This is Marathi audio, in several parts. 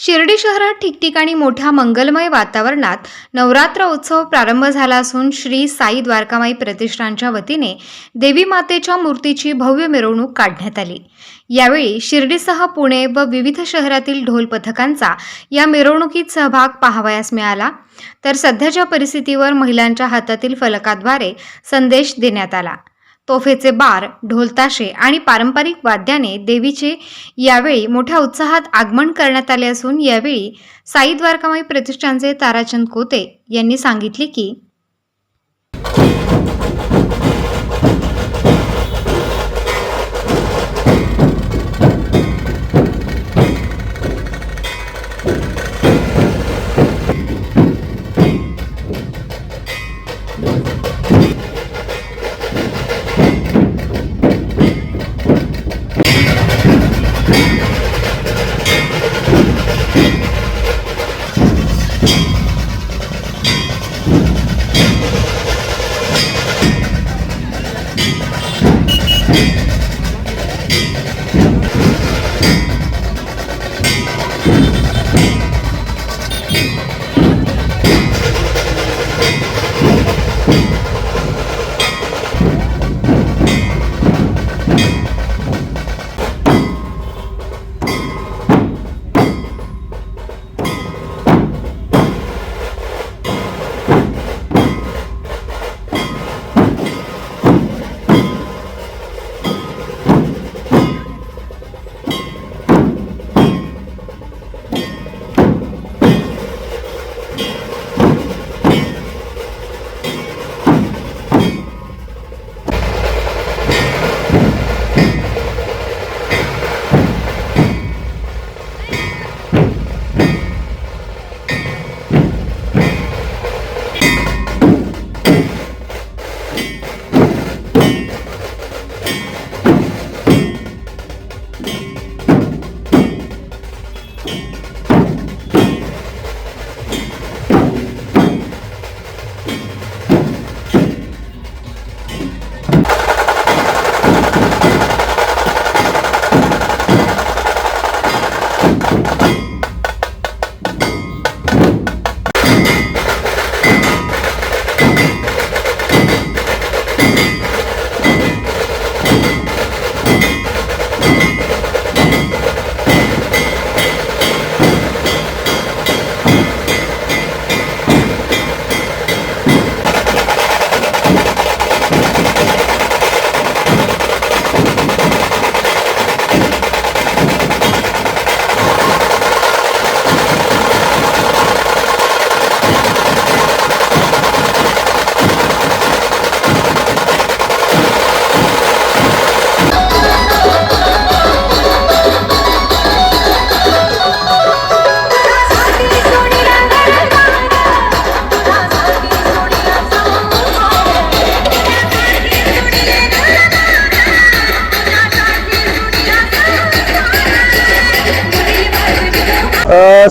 शिर्डी शहरात ठिकठिकाणी मोठ्या मंगलमय वातावरणात नवरात्र उत्सव प्रारंभ झाला असून श्री साई द्वारकामाई प्रतिष्ठानच्या वतीने देवी मातेच्या मूर्तीची भव्य मिरवणूक काढण्यात आली. यावेळी शिर्डीसह पुणे व विविध शहरातील ढोल पथकांचा या मिरवणुकीत सहभाग पाहावयास मिळाला. तर सध्याच्या परिस्थितीवर महिलांच्या हातातील फलकाद्वारे संदेश देण्यात आला. तोफेचे बार ढोलताशे आणि पारंपरिक वाद्याने देवीचे यावेळी मोठ्या उत्साहात आगमन करण्यात आले असून यावेळी साई द्वारकामाई प्रतिष्ठानचे ताराचंद कोते यांनी सांगितले की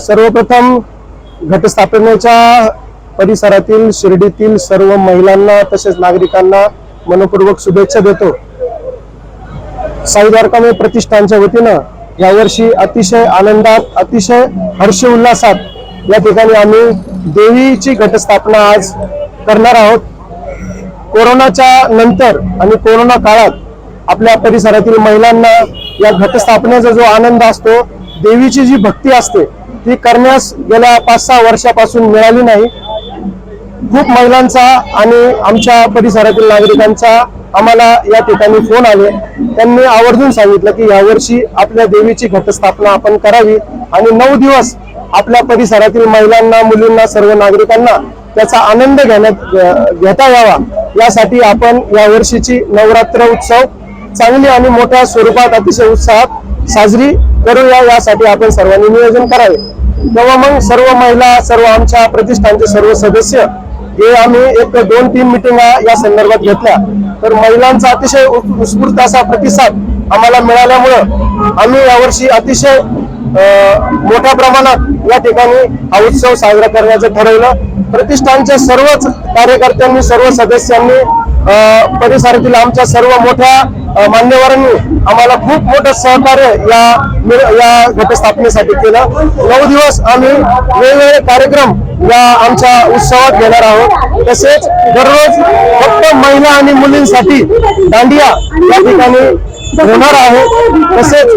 सर्वप्रथम घटस्थापनेच्या परिसरातील शिर्डीतील सर्व महिलांना तसेच नागरिकांना मनपूर्वक शुभेच्छा देतो. साई द्वारकामय प्रतिष्ठानच्या वतीनं यावर्षी अतिशय आनंदात अतिशय हर्ष उल्हासात या ठिकाणी आम्ही देवीची घटस्थापना आज करणार आहोत. कोरोनाच्या नंतर आणि कोरोना काळात आपल्या परिसरातील महिलांना या घटस्थापनेचा जो आनंद असतो देवीची जी भक्ती असते ती करण्यास गेल्या पाच सहा वर्षापासून मिळाली नाही. खूप महिलांचा आणि आमच्या परिसरातील नागरिकांचा आम्हाला या ठिकाणी फोन आले. त्यांनी आवर्जून सांगितलं की यावर्षी आपल्या देवीची घटस्थापना आपण करावी आणि नऊ दिवस आपल्या परिसरातील महिलांना मुलींना सर्व नागरिकांना त्याचा आनंद घेण्यात घेता यावा. यासाठी आपण यावर्षीची नवरात्र उत्सव चांगली आणि मोठ्या स्वरूपात अतिशय उत्साहात साजरी करूया. यासाठी आपण सर्वांनी नियोजन करावे. तेव्हा मग सर्व महिला सर्व आमच्या प्रतिष्ठानचे सर्व सदस्य हे आम्ही एक दोन तीन मिटिंगा या संदर्भात घेतल्या. तर महिलांचा अतिशय उत्स्फूर्त असा प्रतिसाद आम्हाला मिळाल्यामुळं आम्ही यावर्षी अतिशय अं, मोठ्या प्रमाणात या ठिकाणी हा उत्सव साजरा करण्याचं ठरवलं. प्रतिष्ठानच्या सर्वच कार्यकर्त्यांनी सर्व सदस्यांनी परिसरातील आमच्या सर्व मोठ्या मान्यवरांनी आम्हाला खूप मोठं सहकार्य या या घटस्थापनेसाठी केलं. नऊ दिवस आम्ही वेगवेगळे कार्यक्रम या आमच्या उत्सवात घेणार आहोत. तसेच दररोज फक्त महिला आणि मुलींसाठी दांडिया या ठिकाणी होणार आहे. तसेच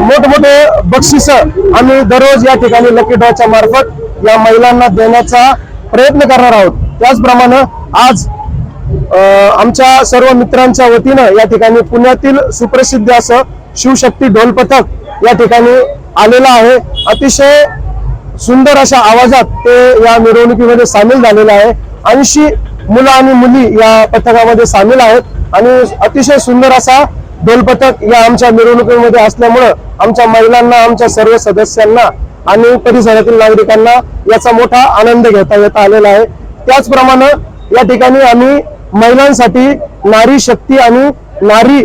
मोठमोठे बक्षिस आम्ही दररोज या ठिकाणी लकी ड्रॉच्या मार्फत या महिलांना देण्याचा प्रयत्न करणार आहोत. त्याचप्रमाणे आज आमच्या सर्व मित्रांच्या वतीनं या ठिकाणी पुण्यातील सुप्रसिद्ध असं शिवशक्ती ढोल पथक या ठिकाणी आलेलं आहे. अतिशय सुंदर अशा आवाजात ते या मिरवणुकीमध्ये सामील झालेलं आहे. ऐंशी मुलं आणि मुली या पथकामध्ये सामील आहेत आणि अतिशय सुंदर असा ढोल पथक या आमच्या मिरवणुकीमध्ये असल्यामुळं आमच्या महिलांना आमच्या सर्व सदस्यांना आणि परिसरातील नागरिकांना याचा मोठा आनंद घेता येता आलेला आहे. त्याचप्रमाणे या ठिकाणी आम्ही महिलांसाठी नारी शक्ती आणि नारी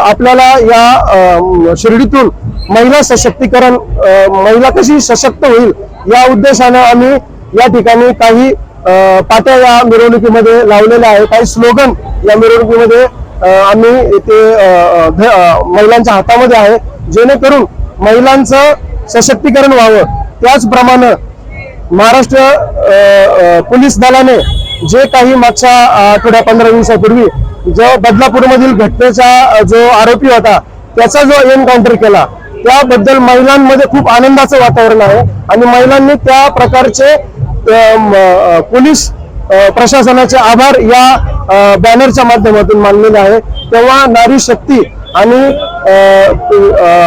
आपल्याला या शिर्डीतून महिला सशक्तीकरण महिला कशी सशक्त होईल या उद्देशानं आम्ही या ठिकाणी काही पाट्या या मिरवणुकीमध्ये लावलेल्या आहे काही स्लोगन या मिरवणुकीमध्ये आम्ही ते महिलांच्या हातामध्ये आहे. जेणेकरून महिलांचं सशक्तीकरण व्हावं. त्याचप्रमाणे महाराष्ट्र पोलीस दलाने जे काही मागच्या आठवड्या पंधरा दिवसापूर्वी जो बदलापूरमधील घटनेचा जो आरोपी होता त्याचा जो एन्काउंटर केला त्याबद्दल महिलांमध्ये खूप आनंदाचं वातावरण आहे आणि महिलांनी त्या प्रकारचे पोलीस प्रशासनाचे आभार या बॅनरच्या माध्यमातून मानलेले आहे. तेव्हा नारी शक्ती आणि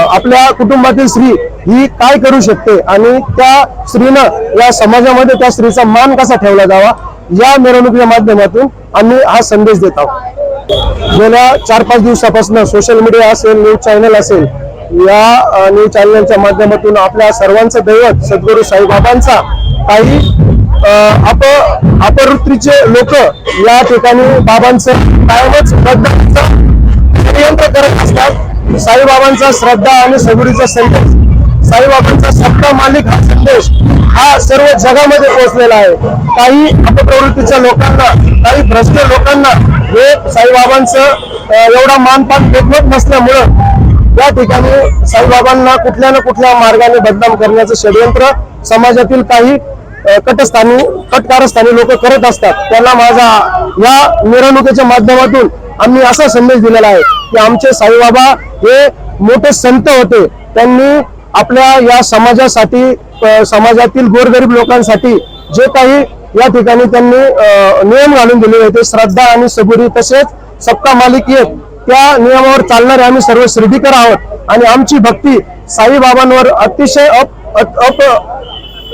आपल्या कुटुंबातील स्त्री ही काय करू शकते आणि त्या स्त्रीनं या समाजामध्ये त्या स्त्रीचा मान कसा ठेवला जावा या मिरवणुकीच्या माध्यमातून आम्ही हा संदेश देत आहोत. गेल्या चार पाच दिवसापासून सोशल मीडिया असेल न्यूज चॅनल असेल या न्यूज चॅनलच्या माध्यमातून आपल्या सर्वांचं दैवत सद्गुरू साईबाबांचा काही अप अपवृत्तीचे लोक या ठिकाणी बाबांचं कायमच बदनामीचं षडयंत्र करत असतात. साईबाबांचा श्रद्धा आणि सगुरीचा संदेश साईबाबांचा सत्ता मालिक हा संदेश हा सर्व जगामध्ये पोहोचलेला आहे. काही अपप्रवृत्तीच्या लोकांना काही भ्रष्ट लोकांना हे साईबाबांचं एवढा मानपान भेटत नसल्यामुळं या ठिकाणी साईबाबांना कुठल्या ना कुठल्या मार्गाने बदनाम करण्याचं षडयंत्र समाजातील काही कटस्थानी कटकारस्थानी लोक करत असतात. त्यांना माझा या मिरवणुकीच्या माध्यमातून आम्ही असा संदेश दिलेला आहे की आमचे साईबाबा हे मोठे संत होते. त्यांनी आपल्या या समाजासाठी समाजातील गोरगरीब लोकांसाठी जे काही या ठिकाणी त्यांनी नियम घालून दिलेले होते श्रद्धा आणि सबुरी तसेच सत्ता मालिक एक त्या नियमावर चालणारे आम्ही सर्व शिर्डीकर आहोत. आणि आमची भक्ती साईबाबांवर अतिशय अप अप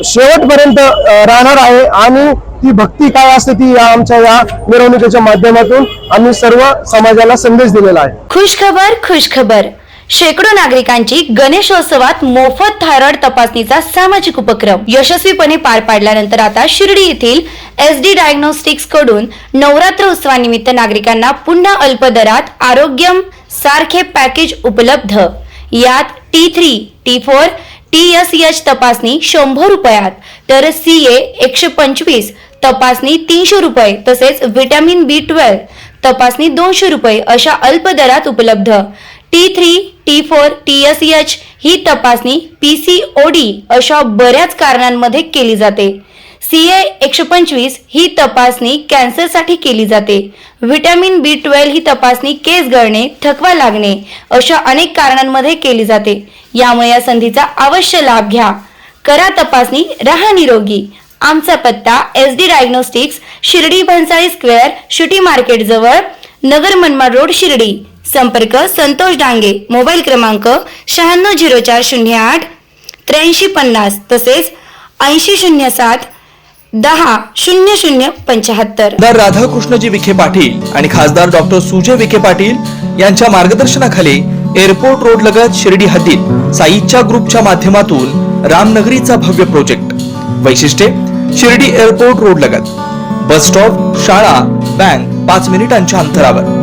शेवटपर्यंत राहणार आहे. आणि ती भक्ती काय असते ती या आमच्या या मिरवणुकीच्या माध्यमातून आम्ही सर्व समाजाला संदेश दिलेला आहे. खुश खबर खुश खबर शेकडो नागरिकांची गणेशोत्सवात मोफत थायरॉइड तपासणीचा सामाजिक उपक्रम यशस्वीपणे पार पाडल्यानंतर आता शिर्डी येथील एस डी डायग्नोस्टिक्सकडून नवरात्र उत्सवानिमित्त नागरिकांना पुन्हा अल्प दरात आरोग्यम सारखे पॅकेज उपलब्ध. यात T three T four T S H तपासणी शंभर रुपयात तर सी ए एकशे पंचवीस तपासणी तीनशे रुपये तसेच व्हिटॅमिन बी ट्वेल्व तपासणी दोनशे रुपये अशा अल्प दरात उपलब्ध. T three T four T S H ही तपासणी पी सी ओ डी अशा बऱ्याच कारणांमध्ये केली जाते. सी ए एकशे पंचवीस ही तपासणी कॅन्सरसाठी केली जाते. व्हिटॅमिन बी ट्वेल्व ही तपासणी केस गळणे थकवा लागणे अशा अनेक कारणांमध्ये केली जाते. यामुळे या संधीचा अवश्य लाभ घ्या. करा तपासणी राहा निरोगी. आमचा पत्ता S D diagnostics Shirdi Bhansali square city market जवळ नगर मनमाड रोड शिर्डी. संपर्क संतोष डांगे मोबाईल क्रमांक शहाण्णव झिरो चार शून्य आठ त्र्याऐंशी पन्नास तसेच ऐंशी शून्य सात दहा शून्य शून्य पंच्याहत्तर. राधाकृष्णजी विखे पाटील आणि खासदार डॉक्टर सुजय विखे पाटील यांच्या मार्गदर्शनाखाली एअरपोर्ट रोड लगत शिर्डी हद्दीत साईच्या ग्रुपच्या माध्यमातून रामनगरीचा भव्य प्रोजेक्ट. वैशिष्ट्ये शिर्डी एअरपोर्ट रोड लगत. बस स्टॉप शाळा बँक पाच मिनिटांच्या अंतरावर.